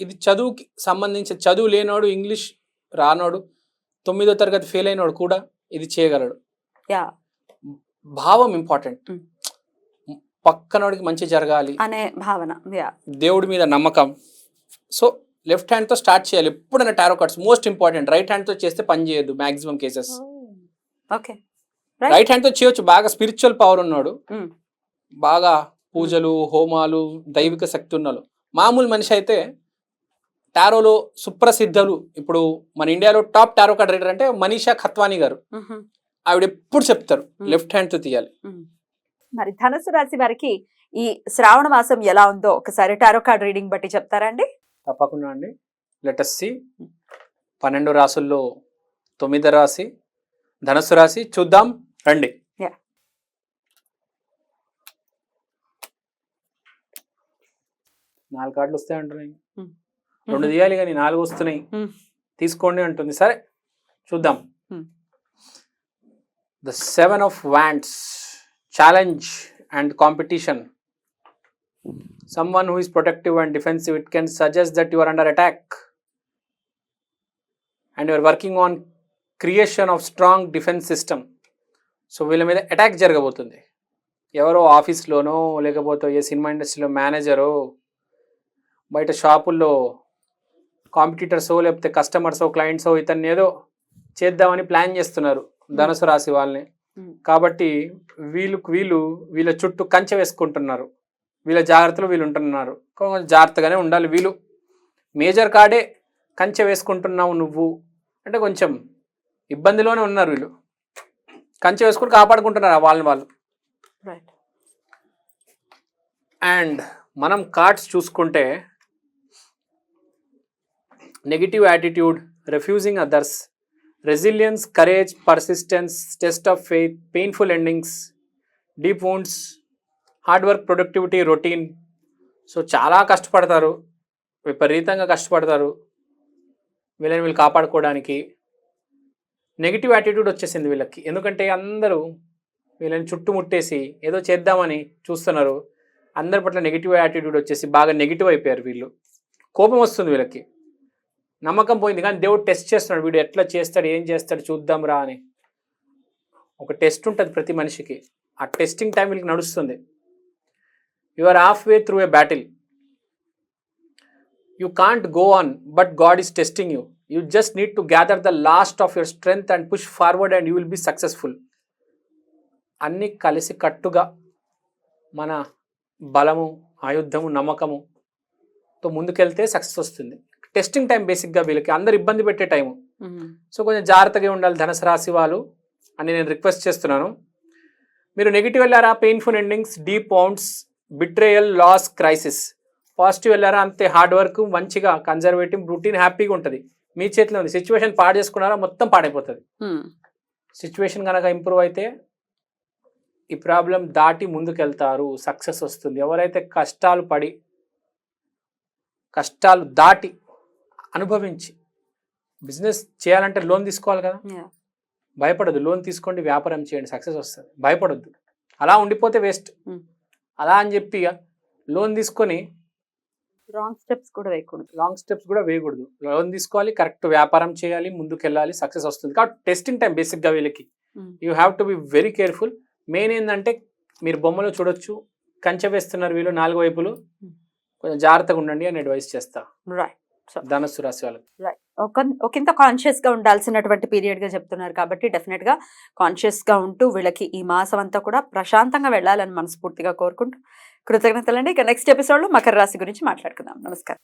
ఇది చదువుకి సంబంధించి చదువు లేనోడు ఇంగ్లీష్ రానోడు తొమ్మిదో తరగతి ఫెయిల్ అయినోడు కూడా ఇది చేయగలడు. యా. భావం ఇంపార్టెంట్. పక్కనోడికి మంచి జరగాలి. అనే భావన. యా. దేవుడి మీద నమ్మకం. సో లెఫ్ట్ హ్యాండ్తో స్టార్ట్ చేయాలి. ఎప్పుడైనా tarot cards most important right హ్యాండ్తో చేస్తే పని చేయదు మాక్సిమం కేసెస్ ఓకే. రైట్ హ్యాండ్తో చేయొచ్చు. బాగా స్పిరిచువల్ పవర్ ఉన్నాడు. బాగా పూజలు హోమాలు దైవిక శక్తి ఉన్నాడు మామూలు మనిషి అయితే టారోలో సుప్రసిద్ధులు. ఇప్పుడు మన ఇండియాలో టాప్ టారో కార్డ్ రీడర్ అంటే మనీషా ఖత్వానీ గారు. ఆవిడ ఎప్పుడు చెప్తారు. లెఫ్ట్ హ్యాండ్తో తీయాలి. మరి ధనుసు రాశి వారికి ఈ శ్రావణ మాసం ఎలా ఉందో ఒకసారి టారో కార్డ్ రీడింగ్ బట్టి చెప్తారా అండి? తప్పకుండా అండి. లెటస్సి పన్నెండు రాసుల్లో తొమ్మిదో రాశి ధనస్సు రాశి చూద్దాం రండి. నాలుగు కార్డులు వస్తాయి అంటున్నాయి Hmm. రెండు తీయాలి కానీ నాలుగు వస్తున్నాయి. తీసుకోండి అంటుంది. సరే చూద్దాం. The seven of wands challenge and competition someone who is protective and defensive it can suggest that you are under attack. And you're working on creation of strong defence system so వీళ్ళ మీద attack జరగబోతుంది. ఎవరో ఆఫీస్లోనో లేకపోతే ఏ cinema ఇండస్ట్రీలో మేనేజరో బయట షాపుల్లో కాంపిటీటర్సో లేకపోతే కస్టమర్సో క్లయింట్సో ఇతన్ని ఏదో చేద్దామని ప్లాన్ చేస్తున్నారు ధనుసు రాశి వాళ్ళని. కాబట్టి వీళ్ళు వీళ్ళు వీళ్ళ చుట్టూ కంచె వేసుకుంటున్నారు. వీళ్ళ జాగ్రత్తలు వీళ్ళు ఉంటున్నారు. కొంచెం జాగ్రత్తగానే ఉండాలి వీళ్ళు. మేజర్ కార్డే కంచె వేసుకుంటున్నావు నువ్వు. అంటే కొంచెం ఇబ్బందిలోనే ఉన్నారు వీళ్ళు. కంచె వేసుకుని కాపాడుకుంటున్నారు వాళ్ళని వాళ్ళు. అండ్ మనం కార్డ్స్ చూసుకుంటే negative attitude refusing others resilience courage persistence test of faith painful endings deep wounds hard work productivity routine so చాలా కష్టపడతారు. విపరీతంగా కష్టపడతారు. వీళ్ళని వీళ్ళు కాపాడుకోవడానికి. నెగిటివ్ యాటిట్యూడ్ వచ్చేసింది వీళ్ళకి. ఎందుకంటే అందరూ వీళ్ళని చుట్టుముట్టేసి ఏదో చేద్దామని చూస్తున్నారు. అందరి పట్ల నెగిటివ్ యాటిట్యూడ్ వచ్చేసి బాగా నెగిటివ్ అయిపోయారు వీళ్ళు. కోపం వస్తుంది వీళ్ళకి. నమ్మకం పోయింది కానీ దేవుడు టెస్ట్ చేస్తున్నాడు. వీడు ఎట్లా చేస్తాడు ఏం చేస్తాడు చూద్దాం రా అని. ఒక టెస్ట్ ఉంటుంది ప్రతి మనిషికి. ఆ టెస్టింగ్ టైం వీళ్ళకి నడుస్తుంది. You are half way through a battle you can't go on but God is testing you you just need to gather the last of your strength and push forward and you will be successful అన్నీ కలిసి కట్టుగా మన బలము ఆయుధము నమ్మకము తో ముందుకెళ్తే success వస్తుంది. టెస్టింగ్ టైం బేసిక్గా వీళ్ళకి అందరు ఇబ్బంది పెట్టే టైము. సో కొంచెం జాగ్రత్తగా ఉండాలి ధనుసు రాశి వాళ్ళు అని నేను రిక్వెస్ట్ చేస్తున్నాను. మీరు నెగిటివ్ వెళ్ళారా painful endings deep wounds betrayal loss crisis positive వెళ్ళారా అంతే హార్డ్ వర్క్ మంచిగా కన్జర్వేటివ్ రూటీన్ హ్యాపీగా ఉంటుంది. మీ చేతిలో ఉంది. సిచ్యువేషన్ పాడు చేసుకున్నారా మొత్తం పాడైపోతుంది. సిచ్యువేషన్ కనుక ఇంప్రూవ్ అయితే ఈ ప్రాబ్లం దాటి ముందుకెళ్తారు. సక్సెస్ వస్తుంది. ఎవరైతే కష్టాలు పడి కష్టాలు దాటి అనుభవించి బిజినెస్ చేయాలంటే లోన్ తీసుకోవాలి కదా. భయపడదు లోన్ తీసుకోండి వ్యాపారం చేయండి సక్సెస్ వస్తుంది. భయపడొద్దు. అలా ఉండిపోతే వేస్ట్. అలా అని చెప్పి లోన్ తీసుకొని రాంగ్ స్టెప్స్ కూడా వేయకూడదు. లాంగ్ స్టెప్స్ కూడా వేయకూడదు. లోన్ తీసుకోవాలి కరెక్ట్ వ్యాపారం చేయాలి ముందుకు వెళ్ళాలి సక్సెస్ వస్తుంది. కాబట్టి టెస్టింగ్ టైం బేసిక్గా వీళ్ళకి. You have to be very careful main ఏంటంటే మీరు బొమ్మలో చూడొచ్చు కంచె వేస్తున్నారు వీళ్ళు నాలుగు వైపులు. కొంచెం జాగ్రత్తగా ఉండండి అని అడ్వైస్ చేస్తా. రైట్ ధనస్సు రాశి వాళ్ళకి. ఒక ఒకంత కాన్షియస్గా ఉండాల్సినటువంటి పీరియడ్గా చెప్తున్నారు కాబట్టి డెఫినెట్గా కాన్షియస్గా ఉంటూ వీళ్ళకి ఈ మాసం అంతా కూడా ప్రశాంతంగా వెళ్ళాలని మనస్ఫూర్తిగా కోరుకుంటూ కృతజ్ఞతలండి. ఇక నెక్స్ట్ ఎపిసోడ్లో మకర రాశి గురించి మాట్లాడుకుందాం. నమస్కారం.